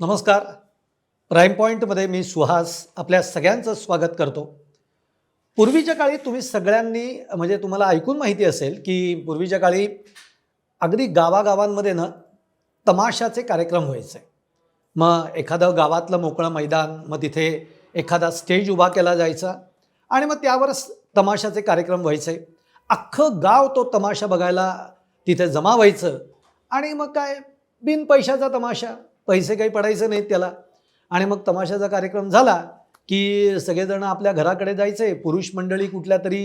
नमस्कार. प्राईम पॉईंटमध्ये मी सुहास आपल्या सगळ्यांचं स्वागत करतो. पूर्वीच्या काळी तुम्ही सगळ्यांनी म्हणजे तुम्हाला ऐकून माहिती असेल की पूर्वीच्या काळी अगदी गावागावांमध्ये ना तमाशाचे कार्यक्रम व्हायचे. मग एखादं गावातलं मोकळं मैदान मग तिथे एखादा स्टेज उभा केला जायचा आणि मग त्यावर तमाशाचे कार्यक्रम व्हायचे. अख्खं गाव तो तमाशा बघायला तिथे जमा व्हायचं आणि मग काय बिन पैशाचा तमाशा. पैसे काही पडायचे नाहीत त्याला. आणि मग तमाशाचा कार्यक्रम झाला की सगळेजण आपल्या घराकडे जायचे. पुरुष मंडळी कुठल्या तरी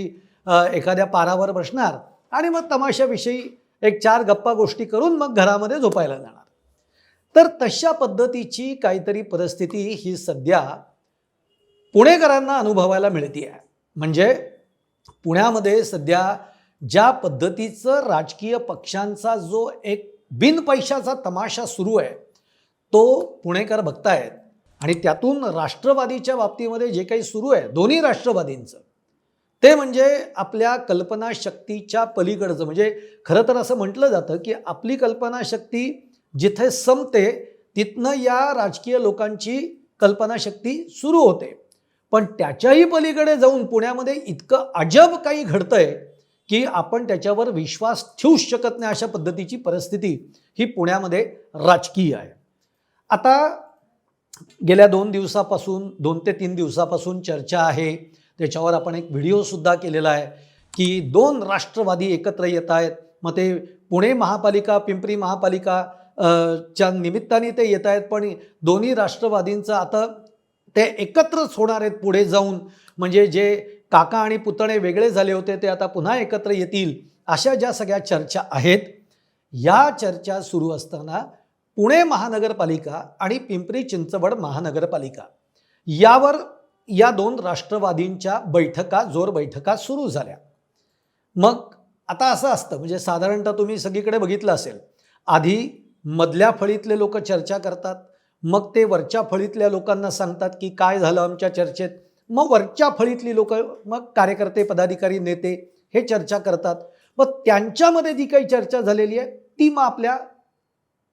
एखाद्या पारावर बसणार. आणि मग तमाशाविषयी एक चार गप्पा गोष्टी करून मग घरामध्ये झोपायला जाणार. तर तशा पद्धतीची काहीतरी परिस्थिती ही सध्या पुणेकरांना अनुभवायला मिळते आहे म्हणजे पुण्यामध्ये सध्या ज्या पद्धतीचं राजकीय पक्षांचा जो एक बिन पैशाचा तमाशा सुरू आहे तो पुणेकर बघतायत. आणि त्यातून राष्ट्रवादीच्या बाबतीमध्ये जे काही सुरू आहे दोन्ही राष्ट्रवादींचं ते म्हणजे आपल्या कल्पनाशक्तीच्या पलीकडचं. म्हणजे खरं तर असं म्हटलं जातं की आपली कल्पनाशक्ती जिथे संपते तिथनं या राजकीय लोकांची कल्पनाशक्ती सुरू होते. पण त्याच्याही पलीकडे जाऊन पुण्यामध्ये इतकं अजब काही घडतंय की आपण त्याच्यावर विश्वास ठेवूच शकत नाही अशा पद्धतीची परिस्थिती ही पुण्यामध्ये राजकीय आहे. आता गेल्या दोन दिवसापासून दोन ते तीन दिवसापासून चर्चा आहे. त्याच्यावर आपण एक व्हिडिओसुद्धा केलेला आहे की दोन राष्ट्रवादी एकत्र येत आहेत. मग ते पुणे महापालिका पिंपरी महापालिका च्या निमित्ताने ते येत आहेत. पण दोन्ही राष्ट्रवादींचं आता ते एकत्रच होणार आहेत पुढे जाऊन. म्हणजे जे काका आणि पुतणे वेगळे झाले होते ते आता पुन्हा एकत्र येतील अशा ज्या सगळ्या चर्चा आहेत. या चर्चा सुरू असताना पुणे महानगरपालिका आणि पिंपरी चिंचवड महानगरपालिका. यावर या दोन राष्ट्रवादींच्या बैठका जोर बैठका सुरू झाल्या. मग आता असं असतं म्हणजे साधारणतः तुम्ही सगळीकडे बघितलं असेल आधी मधल्या फळीतले लोक चर्चा करतात मग ते वरच्या फळीतल्या लोकांना सांगतात की काय झालं आमच्या चर्चेत मग वरच्या फळीतली लोक मग कार्यकर्ते पदाधिकारी नेते हे चर्चा करतात. मग त्यांच्यामध्ये जी काही चर्चा झालेली आहे ती मग आपल्या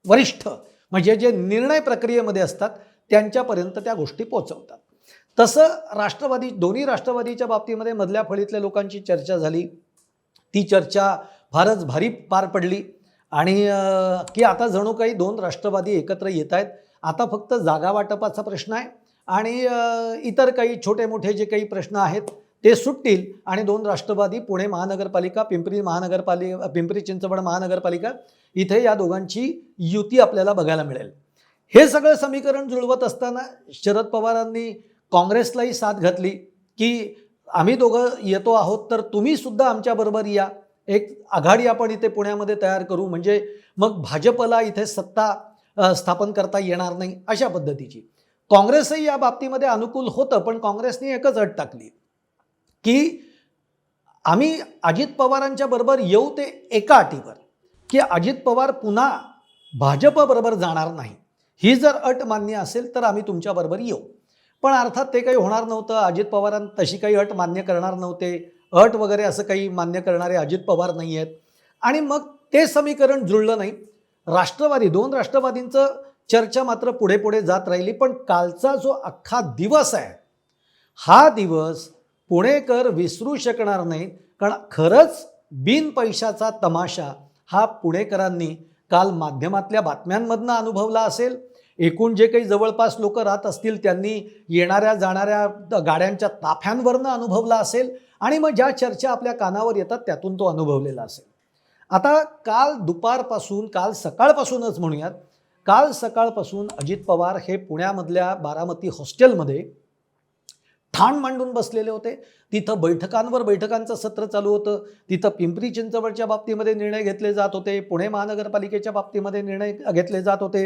वरिष्ठ म्हणजे जे निर्णय प्रक्रियेमध्ये असतात त्यांच्यापर्यंत त्या गोष्टी पोचवतात तसं राष्ट्रवादी दोन्ही राष्ट्रवादीच्या बाबतीमध्ये मधल्या फळीतल्या लोकांची चर्चा झाली. ती चर्चा फारच भारी पार पडली. आणि की आता जणू काही दोन राष्ट्रवादी एकत्र येत आहेत आता फक्त जागा वाटपाचा प्रश्न आहे. आणि इतर काही छोटे मोठे जे काही प्रश्न आहेत ते सुटतील आणि दोन राष्ट्रवादी पुणे महानगरपालिका पिंपरी महानगरपालिका पिंपरी चिंचवड महानगरपालिका इथे या दोघांची युती आपल्याला बघायला मिळेल. हे सगळं समीकरण जुळवत असताना शरद पवारांनी काँग्रेसलाही साथ घातली की आम्ही दोघं येतो आहोत तर तुम्ही सुद्धा आमच्याबरोबर या. एक आघाडी आपण इथे पुण्यामध्ये तयार करू म्हणजे मग भाजपला इथे सत्ता स्थापन करता येणार नाही अशा पद्धतीची. काँग्रेसही या बाबतीमध्ये अनुकूल होतं पण काँग्रेसने एकच अट टाकली. की आम्ही अजित पवारांच्या बरोबर येऊ ते एका अटीवर की अजित पवार पुन्हा भाजपबरोबर जाणार नाही. ही जर अट मान्य असेल तर आम्ही तुमच्याबरोबर येऊ. पण अर्थात ते काही होणार नव्हतं अजित पवारां तशी काही अट मान्य करणार नव्हते. अट वगैरे असं काही मान्य करणारे अजित पवार नाही आहेत. आणि मग ते समीकरण जुळलं नाही. राष्ट्रवादी दोन राष्ट्रवादींचं चर्चा मात्र पुढे पुढे जात राहिली पण कालचा जो अख्खा दिवस आहे हा दिवस पुणेकर विसरू शकणार नाहीत कारण खरंच बिन पैशाचा तमाशा हा पुणेकरांनी काल माध्यमातल्या बातम्यांमधनं अनुभवला असेल. एकूण जे काही जवळपास लोक राहत असतील त्यांनी येणाऱ्या जाणाऱ्या गाड्यांच्या ताफ्यांवरनं अनुभवला असेल. आणि मग ज्या चर्चा आपल्या कानावर येतात त्यातून तो अनुभवलेला असेल. आता काल दुपारपासून काल सकाळपासूनच म्हणूयात. काल सकाळपासून अजित पवार हे पुण्यामधल्या बारामती हॉस्टेलमध्ये ठाण मांडून बसलेले होते. तिथं बैठकांवर बैठकांचं सत्र चालू होतं. तिथं पिंपरी चिंचवडच्या बाबतीमध्ये निर्णय घेतले जात होते. पुणे महानगरपालिकेच्या बाबतीमध्ये निर्णय घेतले जात होते.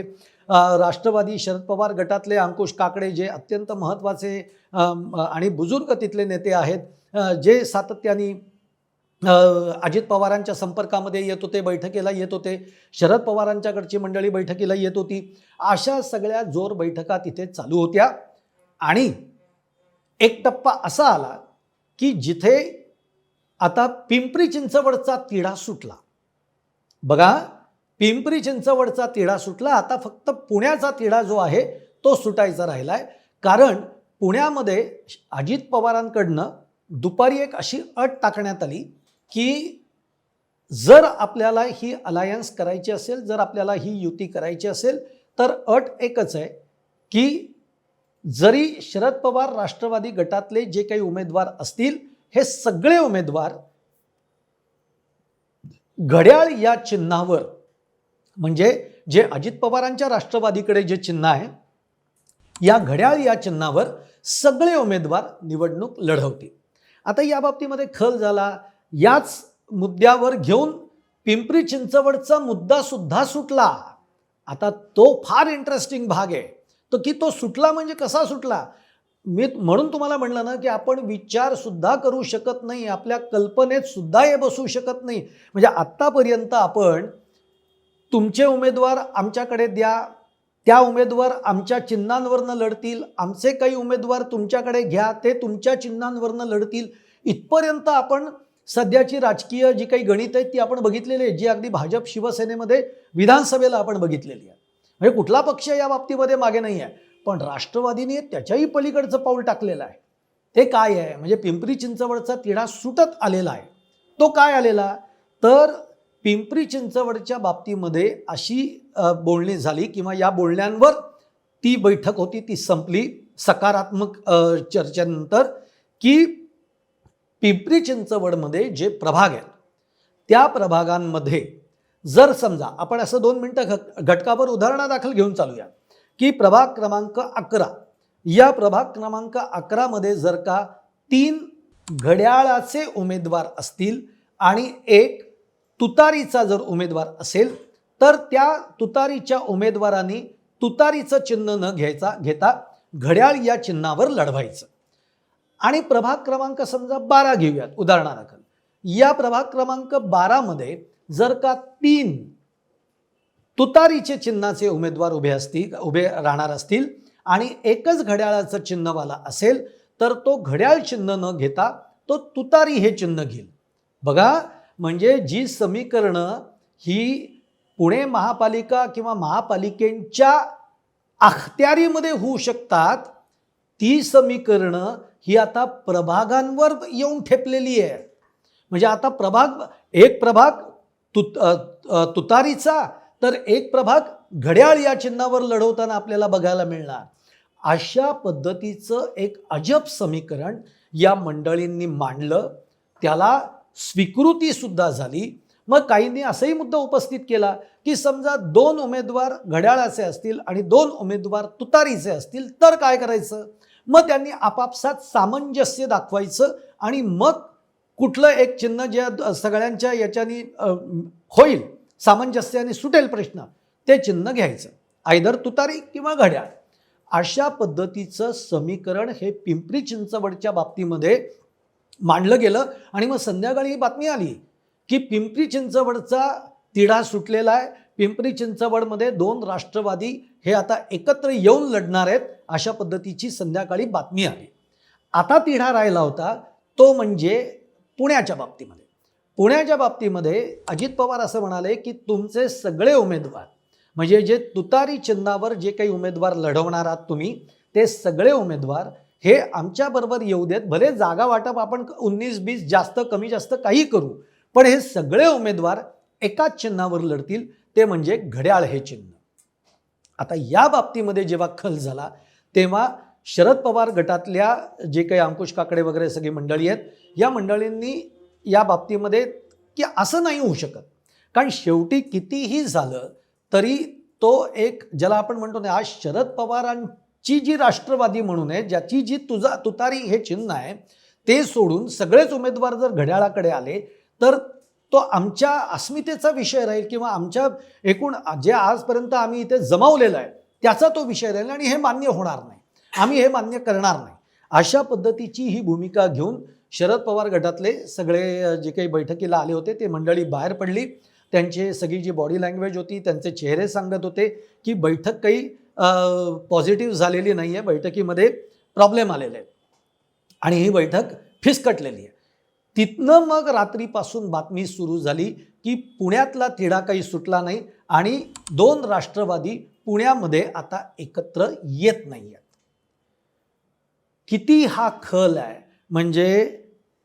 राष्ट्रवादी शरद पवार गटातले अंकुश काकडे जे अत्यंत महत्त्वाचे आणि बुजुर्ग तिथले नेते आहेत जे सातत्याने अजित पवारांच्या संपर्कामध्ये येत होते बैठकीला येत होते. शरद पवारांच्याकडची मंडळी बैठकीला येत होती. अशा सगळ्या जोर बैठका तिथे चालू होत्या. आणि एक टप्पा असा आला की जिथे आता पिंपरी चिंचवडचा तिढा सुटला. बघा पिंपरी चिंचवडचा तिढा सुटला. आता फक्त पुण्याचा तिढा जो आहे तो सुटायचा राहिला आहे कारण पुण्यामध्ये अजित पवारांकडनं दुपारी एक अशी अट टाकण्यात आली की जर आपल्याला ही अलायन्स करायची असेल जर आपल्याला ही युती करायची असेल तर अट एकच आहे की जरी शरद पवार राष्ट्रवादी गटातले जे काही उमेदवार असतील हे सगळे उमेदवार घड्याळ या चिन्हावर म्हणजे जे अजित पवारांच्या राष्ट्रवादीकडे जे चिन्ह आहे या घड्याळ या चिन्हावर सगळे उमेदवार निवडणूक लढवतील. आता या बाबतीमध्ये खल झाला याच मुद्द्यावर घेऊन पिंपरी चिंचवडचा मुद्दा सुद्धा सुटला. आता तो फार इंटरेस्टिंग भाग आहे. तर की तो सुटला म्हणजे कसा सुटला? मी म्हणून तुम्हाला म्हणलं ना की आपण विचारसुद्धा करू शकत नाही आपल्या कल्पनेत सुद्धा हे बसू शकत नाही. म्हणजे आत्तापर्यंत आपण तुमचे उमेदवार आमच्याकडे द्या त्या उमेदवार आमच्या चिन्हांवरनं लढतील आमचे काही उमेदवार तुमच्याकडे घ्या ते तुमच्या चिन्हांवरनं लढतील. इथपर्यंत आपण सध्याची राजकीय जी काही गणित आहेत ती आपण बघितलेली आहे जी अगदी भाजप शिवसेनेमध्ये विधानसभेला आपण बघितलेली आहे. म्हणजे कुठला पक्ष या बाबतीमध्ये मागे नाही आहे. पण राष्ट्रवादीने त्याच्याही पलीकडचं पाऊल टाकलेलं आहे. ते काय आहे? म्हणजे पिंपरी चिंचवडचा तिढा सुटत आलेला आहे. तो काय आलेला? तर पिंपरी चिंचवडच्या बाबतीमध्ये अशी बोलणी झाली किंवा या बोलण्यांवर ती बैठक होती ती संपली सकारात्मक चर्चेनंतर की पिंपरी चिंचवडमध्ये जे प्रभाग आहेत त्या प्रभागांमध्ये जर समजा आपण असं दोन मिनटं घ घटकावर उदाहरणादाखल घेऊन चालूया की प्रभाग क्रमांक अकरा या प्रभाग क्रमांक अकरामध्ये जर का तीन घड्याळाचे उमेदवार असतील आणि एक तुतारीचा जर उमेदवार असेल तर त्या तुतारीच्या उमेदवारांनी तुतारीचं चिन्ह न घ्यायचा घेता घड्याळ या चिन्हावर लढवायचं. आणि प्रभाग क्रमांक समजा बारा घेऊयात उदाहरणादाखल. या प्रभाग क्रमांक बारामध्ये जर का तीन तुतारीचे चिन्हाचे उमेदवार उभे असतील उभे राहणार असतील आणि एकच घड्याळाचं चिन्हवाला असेल तर तो घड्याळ चिन्ह न घेता तो तुतारी हे चिन्ह घेईल. बघा म्हणजे जी समीकरणं ही पुणे महापालिका किंवा महापालिकेच्या अखत्यारीमध्ये होऊ शकतात ती समीकरणं ही आता प्रभागांवर येऊन ठेपलेली आहे. म्हणजे आता प्रभाग एक प्रभाग तुत तुतारीचा तर एक प्रभाग घड्याळ या चिन्हावर लढवताना आपल्याला बघायला मिळणार. अशा पद्धतीचं एक अजब समीकरण या मंडळींनी मांडलं. त्याला स्वीकृतीसुद्धा झाली. मग काहींनी असाही मुद्दा उपस्थित केला की समजा दोन उमेदवार घड्याळाचे असतील आणि दोन उमेदवार तुतारीचे असतील तर काय करायचं? मग त्यांनी आपापसात सामंजस्य दाखवायचं आणि मग कुठलं एक चिन्ह ज्या सगळ्यांच्या याच्यानी होईल सामंजस्याने सुटेल प्रश्न ते चिन्ह घ्यायचं. आयदर तुतारी किंवा घड्याळ. अशा पद्धतीचं समीकरण हे पिंपरी चिंचवडच्या बाबतीमध्ये मांडलं गेलं आणि मग संध्याकाळी ही बातमी आली की पिंपरी चिंचवडचा तिढा सुटलेला आहे. पिंपरी चिंचवडमध्ये दोन राष्ट्रवादी हे आता एकत्र येऊन लढणार आहेत अशा पद्धतीची संध्याकाळी बातमी आली. आता तिढा राहिला होता तो म्हणजे पुण्याच्या बाबतीमध्ये. पुण्याच्या बाबतीमध्ये अजित पवार असं म्हणाले की तुमचे सगळे उमेदवार म्हणजे जे तुतारी चिन्हावर जे काही उमेदवार लढवणार आहात तुम्ही ते सगळे उमेदवार हे आमच्याबरोबर येऊ देत. भले जागा वाटप आपण उन्नीस बीस जास्त कमी जास्त काही करू पण हे सगळे उमेदवार एकाच चिन्हावर लढतील ते म्हणजे घड्याळ हे चिन्ह. आता या बाबतीमध्ये जेव्हा खल झाला तेव्हा शरद पवार गटातल्या जे काही अंकुश काकडे वगैरे सगळी मंडळी आहेत या मंडळींनी या बाबतीमध्ये की असं नाही होऊ शकत. कारण शेवटी कितीही झालं तरी तो एक ज्याला आपण म्हणतो ना आज शरद पवारांची जी राष्ट्रवादी म्हणून आहे ज्याची जी तुझा तुतारी हे चिन्ह आहे ते सोडून सगळेच उमेदवार जर घड्याळाकडे आले तर तो आमच्या अस्मितेचा विषय राहील किंवा आमच्या एकूण जे आजपर्यंत आम्ही इथे जमावलेलं आहे त्याचा तो विषय राहील आणि हे मान्य होणार नाही. आम्ही हे मान्य करणार नाही. अशा पद्धतीची ही भूमिका घेऊन शरद पवार गटातले सगळे जे काही बैठकीला आले होते ते मंडळी बाहेर पडली. त्यांची सगळी जी बॉडी लँग्वेज होती त्यांचे चेहरे सांगत होते की बैठक काही पॉझिटिव्ह झालेली नाही आहे बैठकीमध्ये प्रॉब्लेम आलेले आहेत. आणि ही बैठक फिसकटलेली आहे. तिथनं मग रात्रीपासून बातमी सुरू झाली की पुण्यातला तिढा काही सुटला नाही आणि दोन राष्ट्रवादी पुण्यामध्ये आता एकत्र येत नाही आहेत किती हा खल आहे. म्हणजे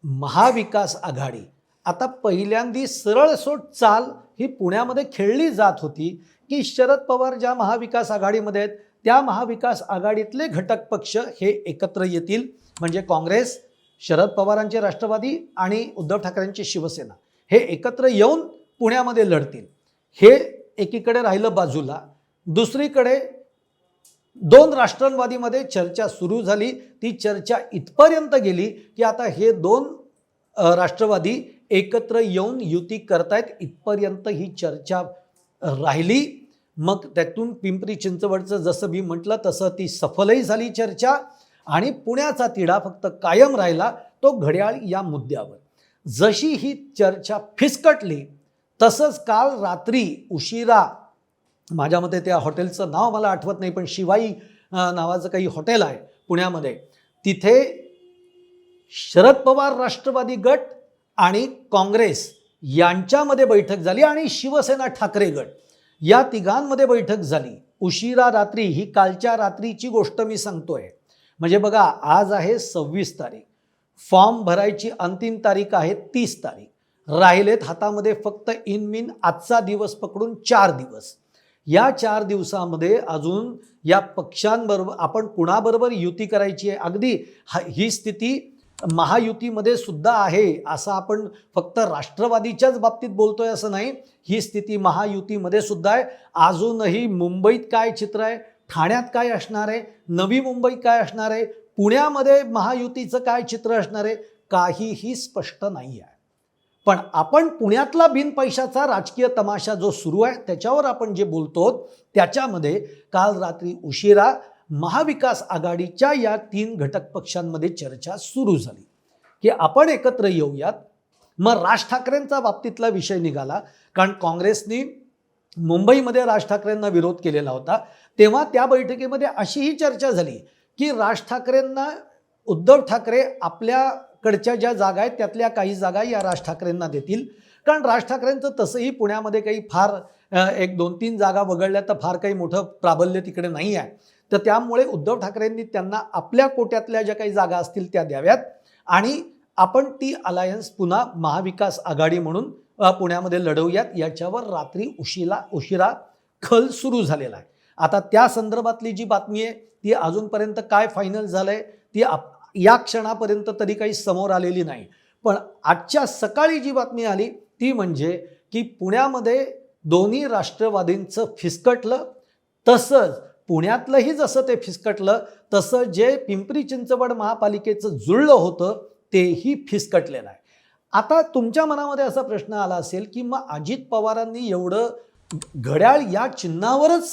महाविकास आघाडी. आता पहिल्यांदी सरळसोट चाल ही पुण्यामध्ये खेळली जात होती की शरद पवार ज्या महाविकास आघाडीमध्ये आहेत त्या महाविकास आघाडीतले घटक पक्ष हे एकत्र येतील. म्हणजे काँग्रेस शरद पवारांचे राष्ट्रवादी आणि उद्धव ठाकरेंची शिवसेना. हे एकत्र येऊन पुण्यामध्ये लढतील. हे एकीकडे राहिलं बाजूला. दुसरीकडे दोन राष्ट्रवादीमध्ये चर्चा सुरू झाली. ती चर्चा इथपर्यंत गेली की आता हे दोन राष्ट्रवादी एकत्र येऊन युती करतायत. इथपर्यंत ही चर्चा राहिली. मग त्यातून पिंपरी चिंचवडचं जसं मी म्हटलं तसं ती सफलही झाली चर्चा आणि पुण्याचा तिढा फक्त कायम राहिला तो घड्याळ या मुद्द्यावर. जशी ही चर्चा फिसकटली तसंच काल रात्री उशिरा माझ्या मते त्या हॉटेलचं नाव मला आठवत नाही पण शिवाई नावाचं काही हॉटेल आहे पुण्यामध्ये. तिथे शरद पवार राष्ट्रवादी गट आणि काँग्रेस यांच्यामध्ये बैठक झाली आणि शिवसेना ठाकरे गट. या तिघांमध्ये बैठक झाली. उशिरा रात्री ही कालच्या रात्रीची गोष्ट मी सांगतोय. म्हणजे बघा आज आहे सव्वीस तारीख. फॉर्म भरायची अंतिम तारीख आहे तीस तारीख. राहिलेत हातामध्ये फक्त इन मिन आजचा दिवस पकडून चार दिवस. या चार दिवसामध्ये अजून या पक्षांबरोबर आपण कुणाबरोबर युती करायची आहे? अगदी ही स्थिती महायुतीमध्ये सुद्धा आहे असं आपण फक्त राष्ट्रवादीच्याच बाबतीत बोलतोय असं नाही. ही स्थिती महायुतीमध्ये सुद्धा आहे. अजूनही मुंबईत काय चित्र आहे? ठाण्यात काय असणार आहे? नवी मुंबईत काय असणार आहे? पुण्यामध्ये महायुतीचं काय चित्र असणार आहे? काहीही स्पष्ट नाही आहे पण आपण पुण्यातला बिनपैशाचा राजकीय तमाशा जो सुरू आहे त्याच्यावर आपण जे बोलतो त्याच्यामध्ये काल रात्री उशिरा महाविकास आघाडीच्या या तीन घटक पक्षांमध्ये चर्चा सुरू झाली. की आपण एकत्र येऊयात. मग राज ठाकरेंचा बाबतीतला विषय निघाला. कारण काँग्रेसनी मुंबईमध्ये राज ठाकरेंना विरोध केलेला होता. तेव्हा त्या बैठकीमध्ये अशीही चर्चा झाली की राज ठाकरेंना उद्धव ठाकरे आपल्या कडच्या ज्या जागा आहेत त्यातल्या काही जागा या राज ठाकरेंना देतील. कारण राज ठाकरेंचं तसंही पुण्यामध्ये काही फार एक दोन तीन जागा वगळल्या तर फार काही मोठं प्राबल्य तिकडे नाही आहे. तर त्यामुळे उद्धव ठाकरेंनी त्यांना आपल्या कोट्यातल्या ज्या काही जागा असतील त्या द्याव्यात. आणि आपण ती अलायन्स पुन्हा महाविकास आघाडी म्हणून पुण्यामध्ये लढवूयात. याच्यावर रात्री उशिला उशिरा खल सुरू झालेला आहे. आता त्या संदर्भातली जी बातमी आहे ती अजूनपर्यंत काय फायनल झालं आहे ती आप या क्षणापर्यंत तरी काही समोर आलेली नाही. पण आजच्या सकाळी जी बातमी आली ती म्हणजे की पुण्यामध्ये दोन्ही राष्ट्रवादींचं फिसकटलं. तसंच पुण्यातलंही जसं ते फिसकटलं तसं जे पिंपरी चिंचवड महापालिकेचं जुळलं होतं तेही फिसकटलेलं आहे आता तुमच्या मनामध्ये असा प्रश्न आला असेल की मग अजित पवारांनी एवढं घड्याळ या चिन्हावरच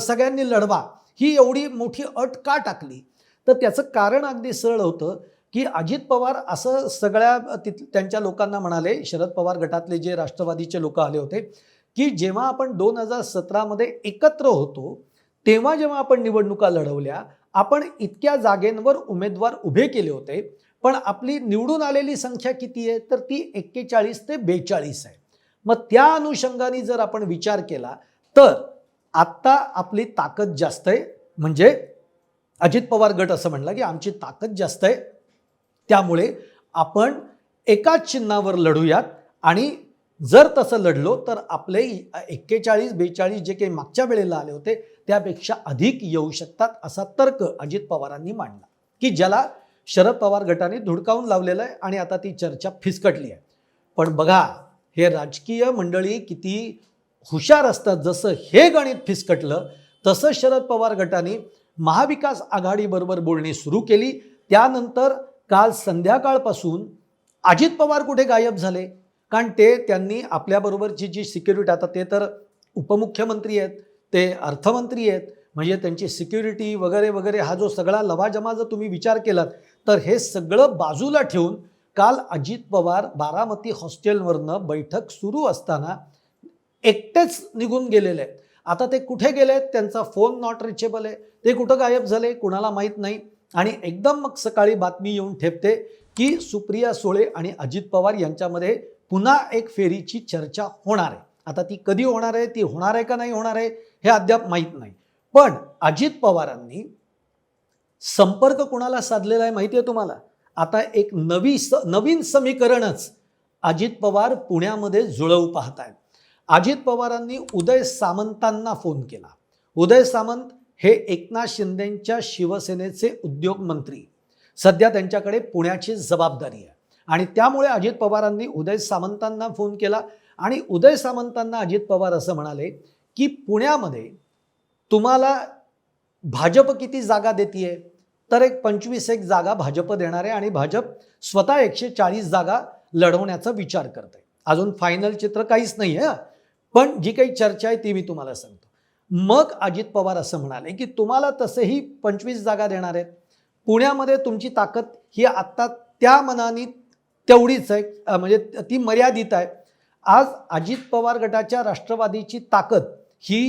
सगळ्यांनी लढवा ही एवढी मोठी अट का टाकली? तर त्याचं कारण अगदी सरळ होतं की अजित पवार असं सगळ्या तिथ त्यांच्या लोकांना म्हणाले शरद पवार गटातले जे राष्ट्रवादीचे लोक आले होते की जेव्हा आपण दोन हजार सतरामध्ये एकत्र होतो तेव्हा जेव्हा आपण निवडणुका लढवल्या आपण इतक्या जागेंवर उमेदवार उभे केले होते पण आपली निवडून आलेली संख्या किती आहे? तर ती एक्केचाळीस ते बेचाळीस आहे. मग त्या अनुषंगाने जर आपण विचार केला तर आत्ता आपली ताकद जास्त आहे म्हणजे अजित पवार गट असं म्हणला की आमची ताकद जास्त आहे. त्यामुळे आपण एकाच चिन्हावर लढूयात. आणि जर तसं लढलो तर आपले एक्केचाळीस बेचाळीस जे काही मागच्या वेळेला आले होते त्यापेक्षा अधिक येऊ शकतात असा तर्क अजित पवारांनी मांडला. की ज्याला शरद पवार गटाने धुडकावून लावलेलं आहे आणि आता ती चर्चा फिसकटली आहे. पण बघा हे राजकीय मंडळी किती हुशार असतात. जसं हे गणित फिसकटलं तसं शरद पवार गटाने महाविकास आघाडीबरोबर बोलणी सुरू केली. त्यानंतर काल संध्याकाळपासून अजित पवार कुठे गायब झाले? कारण ते त्यांनी आपल्याबरोबरची जी सिक्युरिटी आता ते तर उपमुख्यमंत्री आहेत ते अर्थमंत्री आहेत म्हणजे त्यांची सिक्युरिटी वगैरे वगैरे हा जो सगळा लवाजमा जर तुम्ही विचार केलात तर हे सगळं बाजूला ठेवून काल अजित पवार बारामती हॉस्टेलवरनं बैठक सुरू असताना एकटेच निघून गेलेले आहेत. आता ते कुठे गेलेत त्यांचा फोन नॉट रिचेबल आहे. ते कुठं गायब झाले? कुणाला माहीत नाही. आणि एकदम मग सकाळी बातमी येऊन ठेपते की सुप्रिया सुळे आणि अजित पवार यांच्यामध्ये पुन्हा एक फेरीची चर्चा होणार आहे. आता ती कधी होणार आहे? ती होणार आहे का नाही होणार आहे? हे अद्याप माहीत नाही. पण अजित पवारांनी संपर्क कुणाला साधलेला आहे माहिती आहे तुम्हाला? आता एक नवी स नवीन समीकरणच अजित पवार पुण्यामध्ये जुळवू पाहत आहेत अजित पवारांनी उदय सामंतांना फोन केला. उदय सामंत हे एकनाथ शिंदेंच्या शिवसेनेचे उद्योग मंत्री. सध्या त्यांच्याकडे पुण्याची जबाबदारी आहे. आणि त्यामुळे अजित पवारांनी उदय सामंतांना फोन केला. आणि उदय सामंतांना अजित पवार असं म्हणाले की पुण्यामध्ये तुम्हाला भाजप किती जागा देतीये? तर एक पंचवीस एक जागा भाजप देणार आहे आणि भाजप स्वतः एकशे चाळीस जागा लढवण्याचा विचार करत आहे अजून फायनल चित्र काहीच नाही आहे पण जी काही चर्चा आहे ती मी तुम्हाला सांगतो. मग अजित पवार असं म्हणाले की तुम्हाला तसंही पंचवीस जागा देणार आहेत. पुण्यामध्ये तुमची ताकद ही आत्ता त्या मनाने तेवढीच आहे म्हणजे ती मर्यादित आहे. आज अजित पवार गटाच्या राष्ट्रवादीची ताकद ही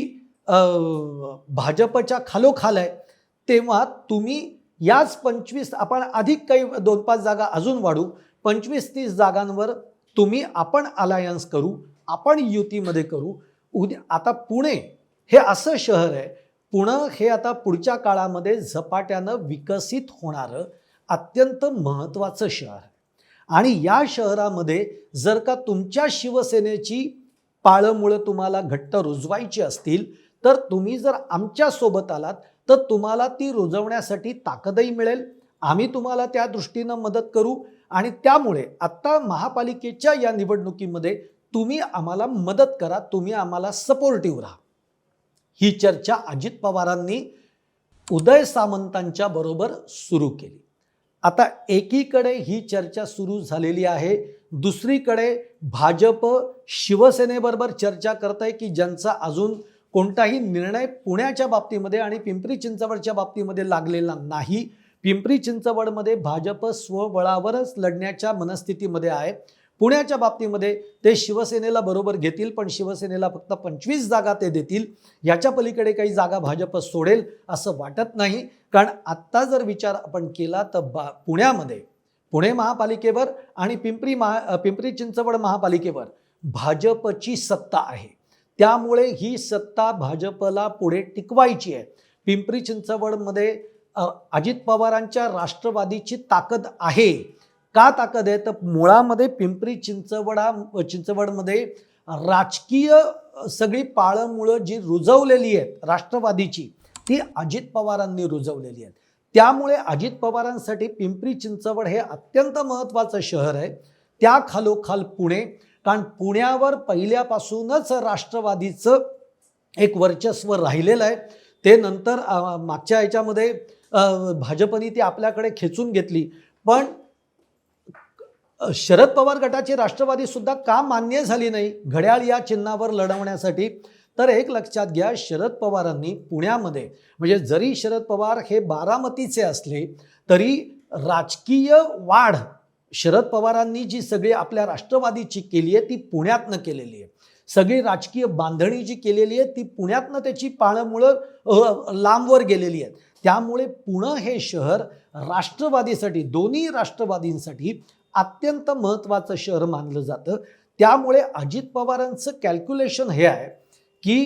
भाजपच्या खालोखाल आहे. तेव्हा तुम्ही याच पंचवीस आपण अधिक काही दोन पाच जागा अजून वाढू. पंचवीस तीस जागांवर तुम्ही आपण अलायन्स करू. आपण युतीमध्ये करू उद्या आता पुणे हे असं शहर आहे पुणे हे आता पुढच्या काळामध्ये झपाट्यानं विकसित होणारं अत्यंत महत्त्वाचं शहर आहे. आणि या शहरामध्ये जर का तुमच्या शिवसेनेची पाळंमुळं तुम्हाला घट्ट रुजवायची असतील तर तुम्ही जर आमच्यासोबत आलात तर तुम्हाला ती रुजवण्यासाठी ताकदही मिळेल. आम्ही तुम्हाला त्या दृष्टीनं मदत करू. आणि त्यामुळे आत्ता महापालिकेच्या या निवडणुकीमध्ये तुम्ही आम्हाला मदत करा तुम्ही आम्हाला सपोर्टिव्ह राहा. ही चर्चा अजित पवारांनी उदय सामंतांच्या बरोबर सुरू केली. आता एकीकडे ही चर्चा सुरू झालेली आहे दुसरीकडे भाजप शिवसेनेबरोबर चर्चा करत आहे की ज्यांचा अजून कोणताही निर्णय पुण्याच्या बाबतीमध्ये आणि पिंपरी चिंचवडच्या बाबतीमध्ये लागलेला नाही. पिंपरी चिंचवडमध्ये भाजप स्वबळावरच लढण्याच्या मनस्थितीमध्ये आहे. पुण्याच्या बाबतीमध्ये ते शिवसेनेला बरोबर घेतील पण शिवसेनेला फक्त पंचवीस जागा ते देतील. याच्या पलीकडे काही जागा भाजप सोडेल असं वाटत नाही. कारण आत्ता जर विचार आपण केला तर बा पुण्यामध्ये पुणे महापालिकेवर आणि पिंपरी महा पिंपरी चिंचवड महापालिकेवर भाजपची सत्ता आहे. त्यामुळे ही सत्ता भाजपला पुढे टिकवायची आहे. पिंपरी चिंचवडमध्ये अजित पवारांच्या राष्ट्रवादीची ताकद आहे. का ताकद आहे? तर मुळामध्ये पिंपरी चिंचवडा चिंचवडमध्ये राजकीय सगळी पाळंमुळं जी रुजवलेली आहेत राष्ट्रवादीची ती अजित पवारांनी रुजवलेली आहेत. त्यामुळे अजित पवारांसाठी पिंपरी चिंचवड हे अत्यंत महत्त्वाचं शहर आहे. त्या खालोखाल पुणे कारण पुण्यावर पहिल्यापासूनच राष्ट्रवादीचं एक वर्चस्व राहिलेलं आहे. ते नंतर मागच्या ह्याच्यामध्ये भाजपनी ती आपल्याकडे खेचून घेतली. पण शरद पवार गटाची राष्ट्रवादी सुद्धा का मान्य झाली नाही? घड्याळ या चिन्हावर लढवण्यासाठी. तर एक लक्षात घ्या शरद पवारांनी पुण्यामध्ये म्हणजे जरी शरद पवार हे बारामतीचे असले तरी राजकीय वाढ शरद पवारांनी जी सगळी आपल्या राष्ट्रवादीची केली आहे ती पुण्यातनं केलेली आहे. सगळी राजकीय बांधणी जी केलेली आहे ती पुण्यातनं त्याची पाळंमुळं लांबवर गेलेली आहेत त्यामुळे पुणं हे शहर राष्ट्रवादीसाठी दोन्ही राष्ट्रवादींसाठी अत्यंत महत्त्वाचं शहर मानलं जातं. त्यामुळे अजित पवारांचं कॅल्क्युलेशन हे आहे की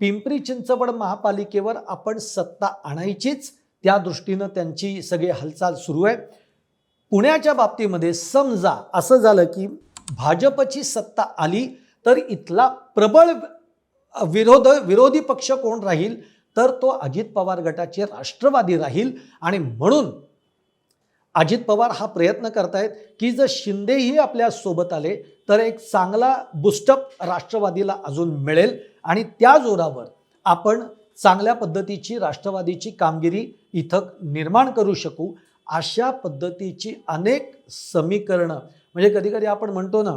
पिंपरी चिंचवड महापालिकेवर आपण सत्ता आणायचीच. त्या दृष्टीनं त्यांची सगळी हालचाल सुरू आहे. पुण्याच्या बाबतीमध्ये समजा असं झालं की भाजपची सत्ता आली तर इथला प्रबळ विरोध विरोधी पक्ष कोण राहील? तर तो अजित पवार गटाचे राष्ट्रवादी राहील. आणि म्हणून अजित पवार हा प्रयत्न करतायत की जर शिंदेही आपल्यासोबत आले तर एक चांगला बुस्टअप राष्ट्रवादीला अजून मिळेल. आणि त्या जोरावर आपण चांगल्या पद्धतीची राष्ट्रवादीची कामगिरी इथं निर्माण करू शकू. अशा पद्धतीची अनेक समीकरणं म्हणजे कधी कधी आपण म्हणतो ना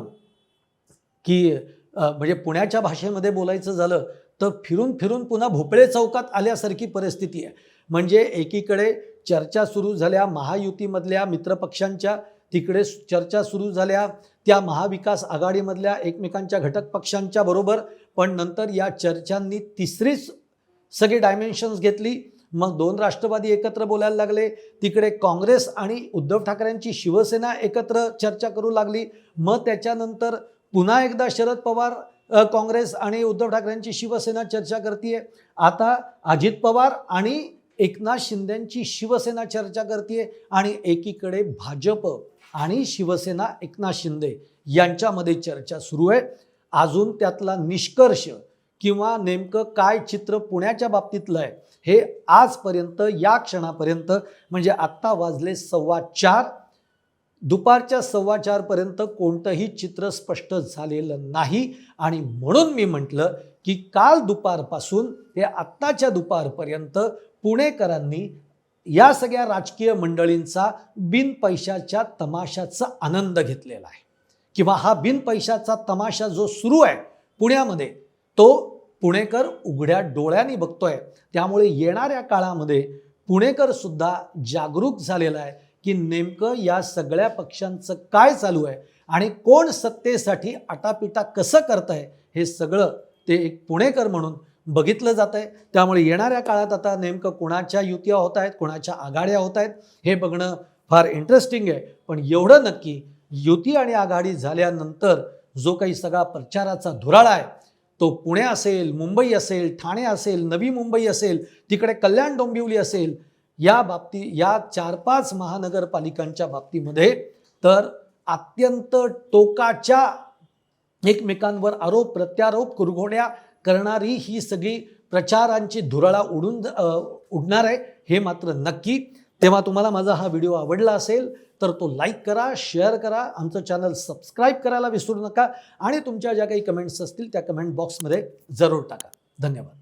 की म्हणजे पुण्याच्या भाषेमध्ये बोलायचं झालं तर फिरून फिरून पुन्हा भोपळे चौकात आल्यासारखी परिस्थिती आहे. म्हणजे एकीकडे चर्चा सुरू झाल्या महायुतीमधल्या मित्रपक्षांच्या तिकडे चर्चा सुरू झाल्या त्या महाविकास आघाडीमधल्या एकमेकांच्या घटक पक्षांच्या बरोबर. पण नंतर या चर्चांनी तिसरीच सगळी डायमेन्शन्स घेतली. मग दोन राष्ट्रवादी एकत्र बोलायला लागले. तिकडे काँग्रेस आणि उद्धव ठाकरेंची शिवसेना एकत्र चर्चा करू लागली. मग त्याच्यानंतर पुन्हा एकदा शरद पवार काँग्रेस आणि उद्धव ठाकरेंची शिवसेना चर्चा करते आता अजित पवार आणि एकनाथ शिंदेंची शिवसेना चर्चा करते आणि एकीकडे भाजप आणि शिवसेना एकनाथ शिंदे यांच्यामध्ये चर्चा सुरू आहे. अजून त्यातला निष्कर्ष किंवा नेमकं काय चित्र पुण्याच्या बाबतीतलं आहे हे आजपर्यंत या क्षणापर्यंत म्हणजे आत्ता वाजले सव्वा चार. दुपारच्या सव्वा चारपर्यंत कोणतंही चित्र स्पष्ट झालेलं नाही. आणि म्हणून मी म्हटलं की काल दुपारपासून ते आत्ताच्या दुपारपर्यंत पुणेकरांनी या सगळ्या राजकीय मंडळींचा बिनपैशाच्या तमाशाचा आनंद घेतलेला आहे. किंवा हा बिनपैशाचा तमाशा जो सुरू आहे पुण्यामध्ये तो पुणेकर उघड्या डोळ्यांनी बघतोय. त्यामुळे येणाऱ्या काळामध्ये पुणेकर सुद्धा जागरूक झालेला आहे. की नेमकं या सगळ्या पक्षांचं काय चालू आहे आणि कोण सत्तेसाठी आटापिटा कसं करत आहे हे सगळं ते एक पुणेकर म्हणून बघितलं जात आहे त्यामुळे येणाऱ्या काळात आता नेमकं कोणाच्या युत्या होत आहेत कोणाच्या आघाड्या होत आहेत हे बघणं फार इंटरेस्टिंग आहे. पण एवढं नक्की युती आणि आघाडी झाल्यानंतर जो काही सगळा प्रचाराचा धुराळा आहे तो पुणे असेल मुंबई असेल ठाणे असेल नवी मुंबई असेल तिकडे कल्याण डोंबिवली असेल या बाबती या चार पाच महानगरपालिकांच्या बाबतीमध्ये तर अत्यंत टोकाच्या एकमेकांवर आरोप प्रत्यारोप कुरघोड्या करणारी ही सगळी प्रचारांची धुरळा उडून उडणार आहे हे मात्र नक्की. तेव्हा तुम्हाला माझा हा व्हिडिओ आवडला असेल तर तो लाईक करा शेअर करा आमचं चॅनल सबस्क्राईब करायला विसरू नका आणि तुमच्या ज्या काही कमेंट्स असतील त्या कमेंट बॉक्समध्ये जरूर टाका. धन्यवाद.